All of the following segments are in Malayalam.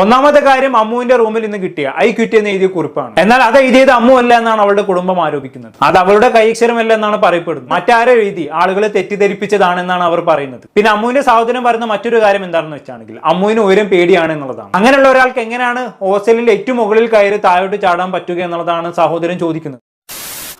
ഒന്നാമത്തെ കാര്യം അമ്മുവിന്റെ റൂമിൽ നിന്ന് കിട്ടിയ ഐ എന്ന് എഴുതിയ കുറിപ്പാണ്. എന്നാൽ അത് എഴുതിയത് അമ്മു അല്ല എന്നാണ് അവളുടെ കുടുംബം ആരോപിക്കുന്നത്. അത് അവളുടെ കൈക്ഷരമല്ല എന്നാണ് പറയപ്പെടുന്നത്. മറ്റാരോ എഴുതി ആളുകളെ തെറ്റിദ്ധരിപ്പിച്ചതാണെന്നാണ് അവർ പറയുന്നത്. പിന്നെ അമ്മുവിന്റെ സഹോദരൻ പറയുന്ന മറ്റൊരു കാര്യം എന്താണെന്ന് വെച്ചാണെങ്കിൽ അമ്മുവിന് ഉയരം പേടിയാണ് എന്നുള്ളതാണ്. അങ്ങനെയുള്ള ഒരാൾക്ക് എങ്ങനെയാണ് ഹോസ്റ്റലിൽ ഏറ്റവും മുകളിൽ കയറി താഴോട്ട് ചാടാൻ പറ്റുക എന്നുള്ളതാണ് സഹോദരൻ ചോദിക്കുന്നത്.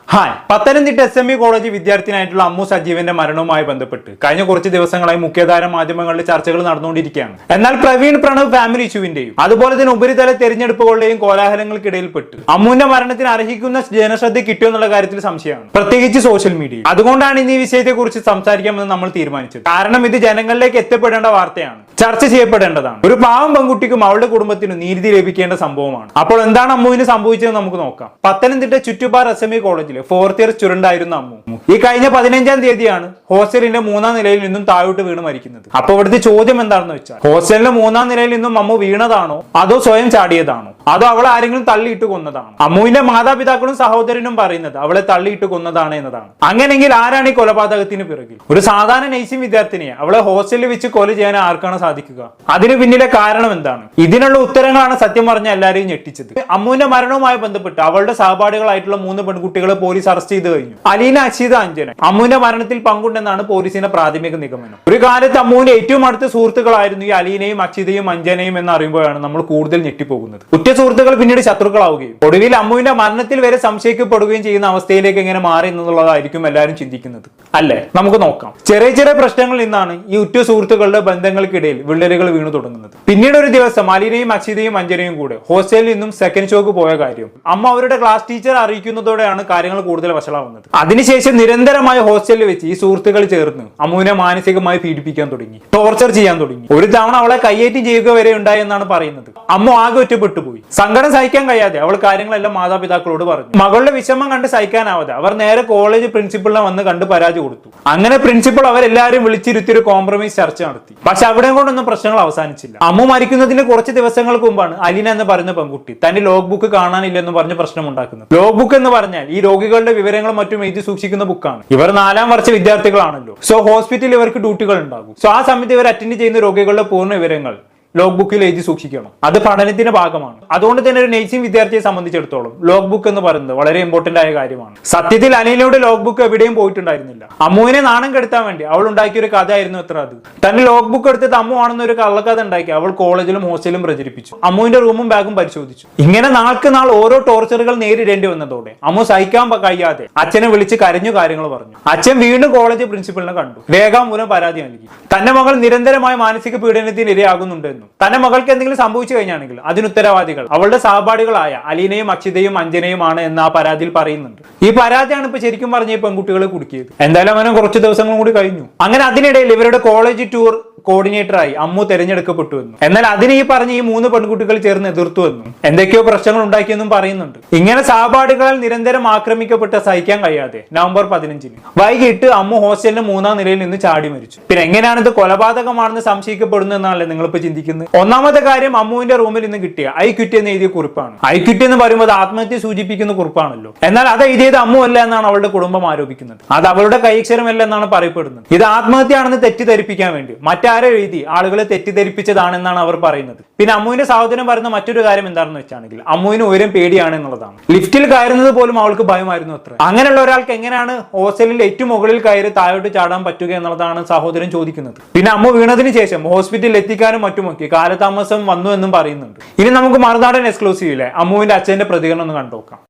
Hi Pathanamthitta S M E college വിദ്യാർത്ഥിനായിട്ടുള്ള Ammu സജീവന്റെ മരണവുമായി ബന്ധപ്പെട്ട് കഴിഞ്ഞ കുറച്ച് ദിവസങ്ങളായി മുഖ്യധാര മാധ്യമങ്ങളിൽ ചർച്ചകൾ നടന്നുകൊണ്ടിരിക്കുകയാണ്. എന്നാൽ പ്രവീൺ പ്രണവ് ഫാമിലി ഇഷ്യൂവിന്റെയും അതുപോലെ തന്നെ ഉപരിതല തെരഞ്ഞെടുപ്പുകളുടെയും കോലാഹലങ്ങൾക്കിടയിൽപ്പെട്ട് അമ്മുവിന്റെ മരണത്തിന് അർഹിക്കുന്ന ജനശ്രദ്ധ കിട്ടിയോ എന്നുള്ള കാര്യത്തിൽ സംശയമാണ്. പ്രത്യേകിച്ച് സോഷ്യൽ മീഡിയ അതുകൊണ്ടാണ് ഇന്ന് ഈ വിഷയത്തെക്കുറിച്ച് സംസാരിക്കാമെന്ന് നമ്മൾ തീരുമാനിച്ചത്. കാരണം ഇത് ജനങ്ങളിലേക്ക് എത്തപ്പെടേണ്ട വാർത്തയാണ്. ചർച്ച ചെയ്യപ്പെടേണ്ടതാണ്. ഒരു പാവം പെൺകുട്ടിക്കും അവളുടെ കുടുംബത്തിനും നീതി ലഭിക്കേണ്ട സംഭവമാണ്. അപ്പോൾ എന്താണ് അമ്മുവിന് സംഭവിച്ചത് നമുക്ക് നോക്കാം. Pathanamthitta ചുറ്റുപാർ S M E fourth year student ആയിരുന്നു അമ്മു. ഈ കഴിഞ്ഞ പതിനഞ്ചാം തീയതിയാണ് ഹോസ്റ്റലിന്റെ മൂന്നാം നിലയിൽ നിന്നും താഴോട്ട് വീണ് മരിക്കുന്നത്. അപ്പൊ ഇവിടുത്തെ ചോദ്യം എന്താണെന്ന് വെച്ചാൽ ഹോസ്റ്റലിന്റെ മൂന്നാം നിലയിൽ നിന്നും അമ്മു വീണതാണോ? അതോ സ്വയം ചാടിയതാണോ? അതോ അവളെ ആരെങ്കിലും തള്ളിയിട്ട് കൊന്നതാണോ? അമ്മുവിന്റെ മാതാപിതാക്കളും സഹോദരനും പറയുന്നത് അവളെ തള്ളിയിട്ട് കൊന്നതാണ് എന്നതാണ്. അങ്ങനെങ്കിൽ ആരാണ് ഈ കൊലപാതകത്തിന് പിറകിൽ? ഒരു സാധാരണ നഴ്സിംഗ് വിദ്യാർത്ഥിനിയെ അവളെ ഹോസ്റ്റലിൽ വെച്ച് കൊല ചെയ്യാൻ ആർക്കാണ് സാധിക്കുക? അതിന് പിന്നിലെ കാരണം എന്താണ്? ഇതിനുള്ള ഉത്തരങ്ങളാണ് സത്യം പറഞ്ഞ എല്ലാവരെയും ഞെട്ടിച്ചത്. അമ്മുവിന്റെ മരണവുമായി ബന്ധപ്പെട്ട് അവളുടെ സഹപാഠികളായിട്ടുള്ള മൂന്ന് പെൺകുട്ടികളെ പോലീസ് അറസ്റ്റ് ചെയ്ത് കഴിഞ്ഞു. അലീന അക്ഷിത അഞ്ജന അമ്മുവിന്റെ മരണത്തിൽ പങ്കുണ്ടെന്നാണ് പോലീസിന്റെ പ്രാഥമിക നിഗമനം. ഒരു കാലത്ത് അമ്മുവിന്റെ ഏറ്റവും അടുത്ത സുഹൃത്തുക്കളായിരുന്നു ഈ അലീനയും അക്ഷിതയും അഞ്ജനയും എന്ന് അറിയുമ്പോഴാണ് നമ്മൾ കൂടുതൽ ഞെട്ടിപ്പോകുന്നത്. ഉറ്റ സുഹൃത്തുക്കൾ പിന്നീട് ശത്രുക്കളാവുകയും ഒടുവിൽ അമ്മുവിന്റെ മരണത്തിൽ വരെ സംശയിക്കപ്പെടുകയും ചെയ്യുന്ന അവസ്ഥയിലേക്ക് എങ്ങനെ മാറി എന്നുള്ളതായിരിക്കും എല്ലാവരും ചിന്തിക്കുന്നത്. അല്ലേ? നമുക്ക് നോക്കാം. ചെറിയ ചെറിയ പ്രശ്നങ്ങളിൽ നിന്നാണ് ഈ ഉറ്റ സുഹൃത്തുക്കളുടെ ബന്ധങ്ങൾക്കിടയിൽ വിള്ളലുകൾ വീണു തുടങ്ങുന്നത്. പിന്നീട് ഒരു ദിവസം അലീനയും അക്ഷിതയും അഞ്ജനയും കൂടെ ഹോസ്റ്റലിൽ നിന്നും സെക്കൻഡ് ഷോക്ക് പോയ കാര്യം. അമ്മ അവരുടെ ക്ലാസ് ടീച്ചർ അറിയിക്കുന്നതോടെയാണ് കാര്യങ്ങൾ കൂടുതൽ വഷളാവുന്നത്. അതിനുശേഷം നിരന്തരമായ ഹോസ്റ്റലിൽ വെച്ച് ഈ സുഹൃത്തുക്കൾ ചേർന്ന് അമ്മുവിനെ മാനസികമായി പീഡിപ്പിക്കാൻ തുടങ്ങി ടോർച്ചർ ചെയ്യാൻ തുടങ്ങി. ഒരു തവണ അവളെ കയ്യേറ്റം ചെയ്യുക വരെ ഉണ്ടായി എന്നാണ് പറയുന്നത്. അമ്മ ആകെ ഒറ്റപ്പെട്ടു പോയി സങ്കടം സഹിക്കാൻ കഴിയാതെ അവൾ കാര്യങ്ങളെല്ലാം മാതാപിതാക്കളോട് പറഞ്ഞു. മകളുടെ വിഷമം കണ്ട് സഹിക്കാനാവാതെ അവർ നേരെ കോളേജ് പ്രിൻസിപ്പളിനെ വന്ന് കണ്ട് പരാതി കൊടുത്തു. അങ്ങനെ പ്രിൻസിപ്പൾ അവരെല്ലാവരും വിളിച്ചിരുത്തി ഒരു കോംപ്രമൈസ് ചർച്ച നടത്തി. പക്ഷെ അവിടെ കൊണ്ടൊന്നും പ്രശ്നങ്ങൾ അവസാനിച്ചില്ല. അമ്മ മരിക്കുന്നതിന് കുറച്ച് ദിവസങ്ങൾക്ക് മുമ്പാണ് അലിന എന്ന് പറയുന്ന പെൺകുട്ടി തന്റെ ലോഗ് ബുക്ക് കാണാനില്ലെന്ന് പറഞ്ഞ് പ്രശ്നം ഉണ്ടാക്കുന്നത് ലോഗ് ബുക്ക് എന്ന് പറഞ്ഞാൽ ഈ രോഗികളുടെ വിവരങ്ങളും മറ്റും എഴുതി സൂക്ഷിക്കുന്ന ബുക്കാണ് ഇവർ നാലാം വർഷ വിദ്യാർത്ഥികളാണല്ലോ. സോ ഹോസ്പിറ്റലിൽ ഇവർക്ക് ഡ്യൂട്ടികൾ ഉണ്ടാകും. സോ ആ സമയത്ത് ഇവർ അറ്റൻഡ് ചെയ്യുന്ന രോഗികളുടെ പൂർണ വിവരങ്ങൾ. ലോഗ് ബുക്കിൽ എഴുതി സൂക്ഷിക്കണം. അത് പഠനത്തിന്റെ ഭാഗമാണ്. അതുകൊണ്ട് തന്നെ ഒരു നേഴ്സിംഗ് വിദ്യാർത്ഥിയെ സംബന്ധിച്ചിടത്തോളം ലോഗ് ബുക്ക് എന്ന് പറയുന്നത് വളരെ ഇമ്പോർട്ടന്റ് ആയ കാര്യമാണ്. സത്യത്തിൽ അനിലയുടെ ലോഗ് ബുക്ക് എവിടെയും പോയിട്ടുണ്ടായിരുന്നില്ല. അമ്മുവിനെ നാണം കെടുത്താൻ വേണ്ടി അവൾ ഉണ്ടാക്കിയ ഒരു കഥയായിരുന്നു അത്ര അത്. തന്റെ ലോഗ് ബുക്ക് എടുത്തത് അമ്മു ആണെന്ന് ഒരു കള്ളക്കഥ ഉണ്ടാക്കി അവൾ കോളേജിലും ഹോസ്റ്റലിലും പ്രചരിപ്പിച്ചു. അമ്മുവിന്റെ റൂമും ബാഗും പരിശോധിച്ചു. ഇങ്ങനെ നാൾക്ക് നാൾ ഓരോ ടോർച്ചറുകൾ നേരിടേണ്ടി വന്നതോടെ അമ്മു സഹിക്കാൻ കഴിയാതെ അച്ഛനെ വിളിച്ച് കരഞ്ഞു കാര്യങ്ങൾ പറഞ്ഞു. അച്ഛൻ വീണ്ടും കോളേജ് പ്രിൻസിപ്പലിനെ കണ്ടു. രേഖാമൂലം പരാതി നൽകി. തന്റെ മകൾ നിരന്തരമായ മാനസിക പീഡനത്തിന് ഇരയാകുന്നുണ്ടെന്നും തന്റെ മകൾക്ക് എന്തെങ്കിലും സംഭവിച്ചു കഴിഞ്ഞാണെങ്കിൽ അതിനുത്തരവാദികൾ അവളുടെ സഹപാഠികളായ അലീനയും അക്ഷിതയും അഞ്ജനയുമാണ് എന്ന് ആ പരാതിയിൽ പറയുന്നുണ്ട്. ഈ പരാതിയാണ് ഇപ്പൊ ശരിക്കും പറഞ്ഞ ഈ പെൺകുട്ടികളെ കുടുക്കിയത്. എന്തായാലും അവനും കുറച്ച് ദിവസങ്ങളും കൂടി കഴിഞ്ഞു. അങ്ങനെ അതിനിടയിൽ ഇവരുടെ കോളേജ് ടൂർ കോർഡിനേറ്ററായി അമ്മു തെരഞ്ഞെടുക്കപ്പെട്ടു എന്നും എന്നാൽ അതിനെ ഈ പറഞ്ഞ ഈ മൂന്ന് പെൺകുട്ടികൾ ചേർന്ന് എതിർത്തു എന്നും എന്തൊക്കെയോ പ്രശ്നങ്ങൾ ഉണ്ടാക്കിയെന്നും പറയുന്നുണ്ട്. ഇങ്ങനെ സഹപാഠികളാൽ നിരന്തരം ആക്രമിക്കപ്പെട്ട സഹിക്കാൻ കഴിയാതെ നവംബർ പതിനഞ്ചിന് വൈകിട്ട് അമ്മു ഹോസ്റ്റലിന്റെ മൂന്നാം നിലയിൽ നിന്ന് ചാടി മരിച്ചു. പിന്നെ എങ്ങനെയാണിത് കൊലപാതകമാണെന്ന് സംശയിക്കപ്പെടുന്നു എന്നാണല്ലേ നിങ്ങളിപ്പോ ചിന്തിക്കുന്നത്? ഒന്നാമത്തെ കാര്യം അമ്മുവിന്റെ റൂമിൽ നിന്ന് കിട്ടിയ ഐ ക്വിറ്റ് എന്ന് എഴുതിയ കുറിപ്പാണ്. ഐ ക്വിറ്റ് എന്ന് പറയുമ്പോൾ ആത്മഹത്യ സൂചിപ്പിക്കുന്ന കുറിപ്പാണല്ലോ. എന്നാൽ അത് എഴുതിയത് അമ്മു അല്ല എന്നാണ് അവളുടെ കുടുംബം ആരോപിക്കുന്നത്. അത് അവളുടെ കൈക്ഷരമല്ല എന്നാണ് പറയപ്പെടുന്നത്. ഇത് ആത്മഹത്യയാണെന്ന് തെറ്റിദ്ധരിപ്പിക്കാൻ വേണ്ടി മറ്റാരോ എഴുതി ആളുകളെ തെറ്റിദ്ധരിപ്പിച്ചതാണെന്നാണ് അവർ പറയുന്നത്. പിന്നെ അമ്മുവിന്റെ സഹോദരൻ പറയുന്ന മറ്റൊരു കാര്യം എന്താണെന്ന് വെച്ചാണെങ്കിൽ അമ്മുവിന് ഉയരം പേടിയാണ് എന്നുള്ളതാണ്. ലിഫ്റ്റിൽ കയറുന്നത് പോലും അവൾക്ക് ഭയമായിരുന്നു അത്ര. അങ്ങനെയുള്ള ഒരാൾക്ക് എങ്ങനെയാണ് ഹോസ്റ്റലിൽ ഏറ്റവും മുകളിൽ കയറി താഴോട്ട് ചാടാൻ പറ്റുക എന്നുള്ളതാണ് സഹോദരൻ ചോദിക്കുന്നത്. പിന്നെ അമ്മ വീണതിന് ശേഷം ഹോസ്പിറ്റലിൽ എത്തിക്കാനും മറ്റുമൊക്കെ കാലതാമസം വന്നു എന്നും പറയുന്നുണ്ട്. ഇനി നമുക്ക് മറുനാടൻ എക്സ്ക്ലൂസീവിലെ അമ്മുവിന്റെ അച്ഛന്റെ പ്രതികരണം ഒന്ന് കണ്ടുനോക്കാം.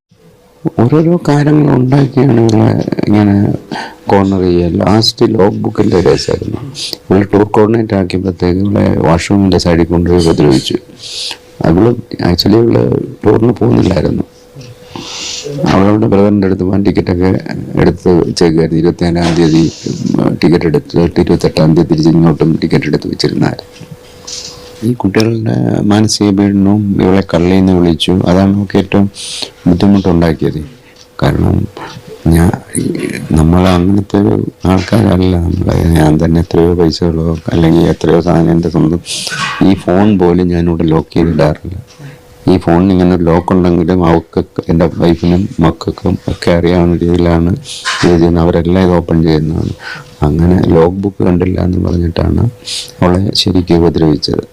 ഓരോരോ കാര്യങ്ങൾ ഉണ്ടാക്കിയാണ് ഇങ്ങനെ കോർണർ ചെയ്യുക ലാസ്റ്റ് ലോക്ക് ബുക്കിന്റെ രസമായിരുന്നു നമ്മൾ ടൂർ കോർഡിനേറ്റ് ആക്കിയപ്പോഴത്തേക്ക് ഇവിടെ വാഷ്റൂമിന്റെ സൈഡിൽ കൊണ്ടുപോയി ഉപദ്രവിച്ചു. അവൾ ആക്ച്വലി അവൾ ടൂറിന് പോകുന്നില്ലായിരുന്നു. അവളവിടെ ബ്രദറിന്റെ അടുത്ത് പോകാൻ ടിക്കറ്റൊക്കെ എടുത്ത് വെച്ചേക്കായിരുന്നു ഇരുപത്തിനാലാം തീയതി ടിക്കറ്റ് എടുത്ത് ഇരുപത്തെട്ടാം തീയതി തിരിച്ച് ഇങ്ങോട്ടും ടിക്കറ്റ് എടുത്ത് വെച്ചിരുന്നാൽ ഈ കുട്ടികളുടെ മാനസിക പീഡനവും ഇവളെ കള്ളിന്ന് വിളിച്ചു. അതാണ് നമുക്ക് ഏറ്റവും ബുദ്ധിമുട്ടുണ്ടാക്കിയത്. കാരണം ഞാൻ നമ്മൾ അങ്ങനത്തെ ഒരു ആൾക്കാരല്ല. നമ്മൾ ഞാൻ തന്നെ എത്രയോ പൈസ പൈസകളോ അല്ലെങ്കിൽ എത്രയോ സാധനം എന്റെ സ്വന്തം ഈ ഫോൺ പോലും ഞാനിവിടെ ലോക്ക് ചെയ്തിടാറില്ല. ഈ ഫോണിന് ഇങ്ങനെ ലോക്ക് ഉണ്ടെങ്കിലും അവർക്ക് എന്റെ വൈഫിനും മക്കൾക്കും ഒക്കെ അറിയാവുന്ന രീതിയിലാണ് ഇത് ചെയ്യുന്നത്. അവരെല്ലാം ഇത് ഓപ്പൺ ചെയ്യുന്നതാണ്. അങ്ങനെ ലോക്ക് ബുക്ക് കണ്ടില്ല എന്ന് പറഞ്ഞിട്ടാണ് അവളെ ശരിക്കും ഉപദ്രവിച്ചത്.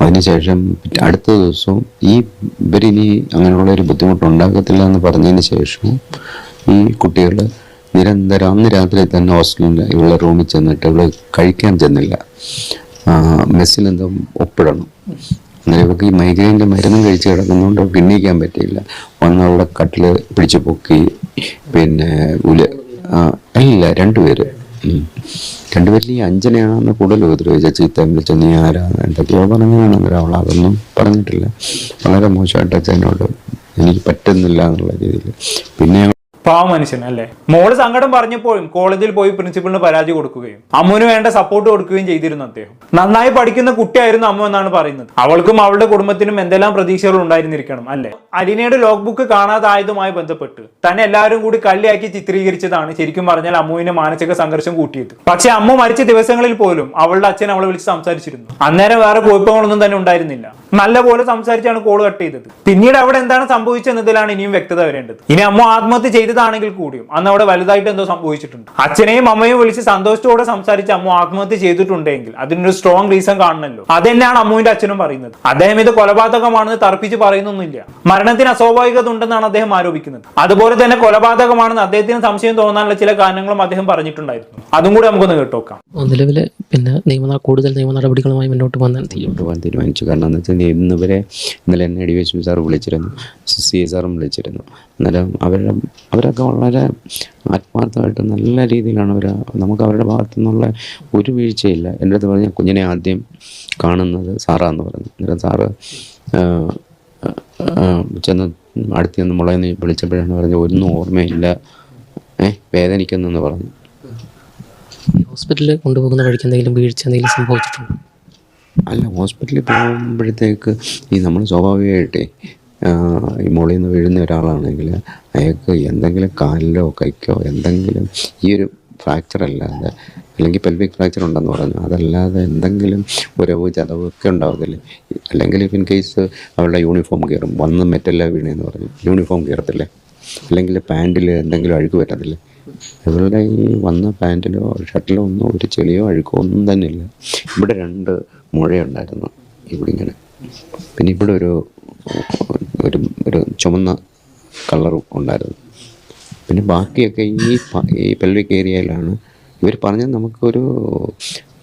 അതിനുശേഷം അടുത്ത ദിവസവും ഈ ഇവരിനി അങ്ങനെയുള്ള ഒരു ബുദ്ധിമുട്ട് ഉണ്ടാക്കത്തില്ല എന്ന് പറഞ്ഞതിന് ശേഷവും ഈ കുട്ടികൾ നിരന്തരം അന്ന് രാത്രി തന്നെ ഹോസ്റ്റലിൽ ഇവിടെ റൂമിൽ ചെന്നിട്ട് ഇവൾ കഴിക്കാൻ ചെന്നില്ല. മെസ്സിലെന്തോ ഒപ്പിടണം. അന്നേരം ഇവർക്ക് ഈ മൈഗ്രെയിന്റെ മരുന്നും കഴിച്ച് കിടക്കുന്നതുകൊണ്ട് ഭിന്നിക്കാൻ പറ്റിയില്ല. വന്ന് അവിടെ കട്ടിൽ പിടിച്ച് പൊക്കി പിന്നെ ഉല അല്ല രണ്ടുപേര് രണ്ടുപേരിൽ ഈ അഞ്ജനയാണെന്ന് കൂടുതൽ ഉപദ്രവിച്ച ചീത്ത വിളിച്ച നീ ആരാണ് എന്തൊക്കെയോ പറഞ്ഞതാണ് അവൾ അതൊന്നും പറഞ്ഞിട്ടില്ല. വളരെ മോശമായിട്ട് അച്ഛനോട് എനിക്ക് പറ്റുന്നില്ല എന്നുള്ള രീതിയിൽ പിന്നെ പാവ മനുഷ്യൻ അല്ലേ? മോൾ സങ്കടം പറഞ്ഞപ്പോഴും കോളേജിൽ പോയി പ്രിൻസിപ്പളിന് പരാതി കൊടുക്കുകയും അമ്മുവിന് വേണ്ട സപ്പോർട്ട് കൊടുക്കുകയും ചെയ്തിരുന്നു അദ്ദേഹം. നന്നായി പഠിക്കുന്ന കുട്ടിയായിരുന്നു അമ്മ എന്നാണ് പറയുന്നത്. അവൾക്കും അവളുടെ കുടുംബത്തിനും എന്തെല്ലാം പ്രതീക്ഷകൾ ഉണ്ടായിരുന്നിരിക്കണം അല്ലേ? അലിനയുടെ ലോഗ് ബുക്ക് കാണാതായതുമായി ബന്ധപ്പെട്ട് തന്നെ എല്ലാവരും കൂടി കള്ളിയാക്കി ചിത്രീകരിച്ചതാണ് ശരിക്കും പറഞ്ഞാൽ അമ്മുവിന് മാനസിക സംഘർഷം കൂട്ടിയത്. പക്ഷെ അമ്മ മരിച്ച ദിവസങ്ങളിൽ പോലും അവളുടെ അച്ഛൻ അവളെ വിളിച്ച് സംസാരിച്ചിരുന്നു. അന്നേരം വേറെ കുഴപ്പങ്ങളൊന്നും തന്നെ ഉണ്ടായിരുന്നില്ല. നല്ലപോലെ സംസാരിച്ചാണ് കോൾ കട്ട് ചെയ്തത്. പിന്നീട് അവിടെ എന്താണ് സംഭവിച്ചെന്നതിലാണ് ഇനിയും വ്യക്തത വരേണ്ടത്. ഇനി അമ്മ ആത്മഹത്യ ചെയ്തതാണെങ്കിൽ കൂടിയും അന്ന് അവിടെ വലുതായിട്ട് എന്തോ സംഭവിച്ചിട്ടുണ്ട്. അച്ഛനെയും അമ്മയും വിളിച്ച് സന്തോഷത്തോടെ സംസാരിച്ച് അമ്മ ആത്മഹത്യ ചെയ്തിട്ടുണ്ടെങ്കിൽ അതിനൊരു സ്ട്രോങ് റീസൺ കാണണമല്ലോ അത് തന്നെയാണ് അമ്മുവിന്റെ അച്ഛനും പറയുന്നത്. അദ്ദേഹം ഇത് കൊലപാതകമാണെന്ന് തർപ്പിച്ച് പറയുന്നൊന്നുമില്ല. മരണത്തിന് അസ്വാഭാവികത ഉണ്ടെന്നാണ് അദ്ദേഹം ആരോപിക്കുന്നത്. അതുപോലെ തന്നെ കൊലപാതകമാണെന്ന് അദ്ദേഹത്തിന് സംശയം തോന്നാനുള്ള ചില കാരണങ്ങളും അദ്ദേഹം പറഞ്ഞിട്ടുണ്ടായിരുന്നു. അതും കൂടി നമുക്കൊന്ന് കേട്ടോക്കാം. നിലവിൽ പിന്നെ നിയമ കൂടുതൽ നിയമ നടപടികളുമായി മുന്നോട്ട് പോകാൻ തീരുമാനിച്ചു. കാരണം എന്ന് വെച്ചാൽ ഇന്ന് വരെ ഇന്നലെ എന്നെ എസ് സാർ വിളിച്ചിരുന്നു. സി സാറും വിളിച്ചിരുന്നു. അന്നേരം അവരുടെ അവരൊക്കെ വളരെ ആത്മാർത്ഥമായിട്ട് നല്ല രീതിയിലാണ് അവർ നമുക്ക് അവരുടെ ഭാഗത്തു നിന്നുള്ള ഒരു വീഴ്ചയില്ല. എന്റെ അടുത്ത് പറഞ്ഞാൽ കുഞ്ഞിനെ ആദ്യം കാണുന്നത് സാറാന്ന് പറഞ്ഞു. അന്നേരം സാറ് ചെന്ന് അടുത്ത് നിന്ന് മുളയെന്ന് വിളിച്ചപ്പോഴാണ് പറഞ്ഞത് ഒന്നും ഓർമ്മയില്ല. ഏ വേദനിക്കുന്നെന്ന് പറഞ്ഞു. ഹോസ്പിറ്റലിൽ കൊണ്ടുപോകുന്ന വഴിക്ക് എന്തെങ്കിലും വീഴ്ച എന്തെങ്കിലും സംഭവിച്ചിട്ടുണ്ടോ? അല്ല ഹോസ്പിറ്റലിൽ പോകുമ്പോഴത്തേക്ക് ഈ നമ്മൾ സ്വാഭാവികമായിട്ടേ ഈ മുകളിൽ നിന്ന് വീഴുന്ന ഒരാളാണെങ്കിൽ അയാൾക്ക് എന്തെങ്കിലും കാലിലോ കൈക്കോ എന്തെങ്കിലും ഈ ഒരു ഫ്രാക്ചർ അല്ലാതെ അല്ലെങ്കിൽ പെൽവിക് ഫ്രാക്ചർ ഉണ്ടെന്ന് പറഞ്ഞു അതല്ലാതെ എന്തെങ്കിലും ഉരവ് ചതവ് ഒക്കെ ഉണ്ടാവത്തില്ലേ. അല്ലെങ്കിൽ ഇൻ കേസ് അവളുടെ യൂണിഫോം കയറും വന്ന് മെറ്റല്ല വീണെന്ന് പറഞ്ഞു യൂണിഫോം കയറത്തില്ലേ. അല്ലെങ്കിൽ പാന്റിൽ എന്തെങ്കിലും അഴുക്ക് പറ്റത്തില്ലേ ഇവരുടെ ഈ വന്ന പാന്റിലോ ഷർട്ടിലോ ഒന്നും ഒരു ചെളിയോ അഴുക്കോ ഒന്നും തന്നെ ഇല്ല ഇവിടെ രണ്ട് മുഴയുണ്ടായിരുന്നു ഇവിടെ ഇങ്ങനെ പിന്നെ ഇവിടെ ഒരു ഒരു ഒരു ചുമന്ന കളറും ഉണ്ടായിരുന്നു. പിന്നെ ബാക്കിയൊക്കെ ഈ ഈ പെൽവിക് ഏരിയയിലാണ് ഇവർ പറഞ്ഞാൽ നമുക്കൊരു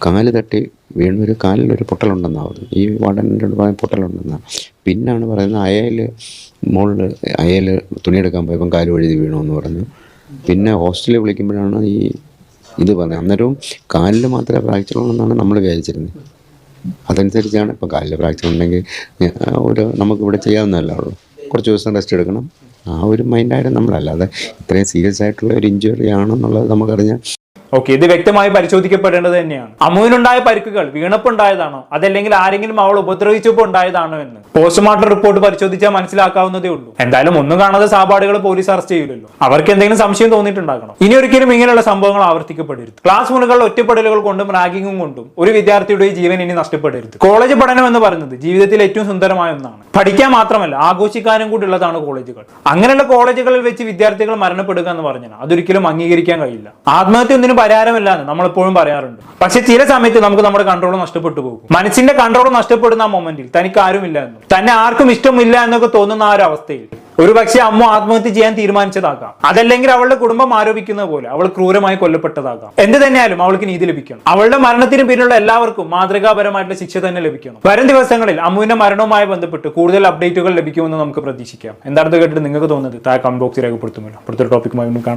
കാൽ തട്ടി വീണ്ടും ഒരു കാലിൽ ഒരു പൊട്ടലുണ്ടെന്നാണ്. പറഞ്ഞത് ഈ വാർഡന്റെ പറയുന്ന പൊട്ടലുണ്ടെന്നാണ്. പിന്നാണ് പറയുന്നത് അയൽ മുകളിൽ അയൽ തുണിയെടുക്കാൻ പോയപ്പം കാൽ വഴുതി എന്ന് പറഞ്ഞു. പിന്നെ ഹോസ്റ്റലിൽ വിളിക്കുമ്പോഴാണ് ഈ ഇത് പറഞ്ഞത്. അന്നേരവും കാലിൽ മാത്രമേ ഫ്രാക്ചർ ഉള്ളെന്നാണ് നമ്മൾ വിചാരിച്ചിരുന്നത്. അതനുസരിച്ചാണ് ഇപ്പോൾ കാലിൽ ഫ്രാക്ചർ ഉണ്ടെങ്കിൽ ഒരു നമുക്കിവിടെ ചെയ്യാവുന്നതല്ലേ ഉള്ളൂ. കുറച്ച് ദിവസം റെസ്റ്റ് എടുക്കണം. ആ ഒരു മൈൻഡായിട്ട് നമ്മളല്ലാതെ ഇത്രയും സീരിയസ് ആയിട്ടുള്ള ഒരു ഇഞ്ചുറി ആണെന്നുള്ളത് നമുക്കറിഞ്ഞാൽ ഓക്കെ ഇത് വ്യക്തമായി പരിശോധിക്കപ്പെടേണ്ടത് തന്നെയാണ്. അമ്മുവിനുണ്ടായ പരിക്കുകൾ വീണപ്പുണ്ടായതാണോ? അതല്ലെങ്കിൽ ആരെങ്കിലും അവൾ ഉപദ്രവിച്ചപ്പോൾ ഉണ്ടായതാണോ എന്ന്. പോസ്റ്റ്മോർട്ടം റിപ്പോർട്ട് പരിശോധിച്ചാൽ മനസ്സിലാക്കാവുന്നതേ ഉള്ളൂ. എന്തായാലും ഒന്നും കാണാതെ സാപാടുകൾ പോലീസ് അറസ്റ്റ് ചെയ്യില്ലല്ലോ അവർക്ക് എന്തെങ്കിലും സംശയം തോന്നിയിട്ടുണ്ടാകണം. ഇനി ഒരിക്കലും ഇങ്ങനെയുള്ള സംഭവങ്ങൾ ആവർത്തിക്കപ്പെടരുത്. ക്ലാസ് മുറികളിൽ ഒറ്റപ്പെടലുകൾ കൊണ്ടും റാഗിങ്ങും കൊണ്ടും ഒരു വിദ്യാർത്ഥിയുടെ ജീവൻ ഇനി നഷ്ടപ്പെടരുത്. കോളേജ് പഠനം എന്ന് പറയുന്നത് ജീവിതത്തിൽ ഏറ്റവും സുന്ദരമായ ഒന്നാണ്. പഠിക്കാൻ മാത്രമല്ല ആഘോഷിക്കാനും കൂടി ഉള്ളതാണ് കോളേജുകൾ. അങ്ങനെയുള്ള കോളേജുകളിൽ വെച്ച് വിദ്യാർത്ഥികൾ മരണപ്പെടുക എന്ന് പറഞ്ഞാൽ അതൊരിക്കലും അംഗീകരിക്കാൻ കഴിയില്ല. ആത്മഹത്യ ഒന്നിനും പരിഹാരമല്ല എന്ന് നമ്മൾ എപ്പോഴും പറയാറുണ്ട്. പക്ഷെ ചില സമയത്ത് നമുക്ക് നമ്മുടെ കൺട്രോൾ നഷ്ടപ്പെട്ടു പോകും. മനസ്സിന്റെ കൺട്രോൾ നഷ്ടപ്പെടുന്ന ആ മൊമെന്റിൽ തനിക്ക് ആരുമില്ല എന്നും. തന്നെ ആർക്കും ഇഷ്ടമില്ല എന്നൊക്കെ തോന്നുന്ന ആ ഒരു അവസ്ഥയിൽ ഒരു പക്ഷേ അമ്മ ആത്മഹത്യ ചെയ്യാൻ തീരുമാനിച്ചതാകാം. അതല്ലെങ്കിൽ അവളുടെ കുടുംബം ആരോപിക്കുന്ന പോലെ അവൾ ക്രൂരമായി കൊല്ലപ്പെട്ടതാകാം. എന്ത് തന്നെയാലും അവൾക്ക് നീതി ലഭിക്കണം. അവളുടെ മരണത്തിന് പിന്നിലുള്ള എല്ലാവർക്കും മാതൃകാപരമായിട്ടുള്ള ശിക്ഷ തന്നെ ലഭിക്കണം. വരും ദിവസങ്ങളിൽ അമ്മുവിന്റെ മരണവുമായി ബന്ധപ്പെട്ട് കൂടുതൽ അപ്ഡേറ്റുകൾ ലഭിക്കുമെന്ന് നമുക്ക് പ്രതീക്ഷിക്കാം. എന്താണെന്ന് കേട്ടിട്ട് നിങ്ങൾക്ക് തോന്നുന്നത്? താഴെ കമന്റ് ബോക്സിൽ രേഖപ്പെടുത്തുമല്ലോ. അടുത്തൊരു ടോപ്പിക്കുമായി കാണാം.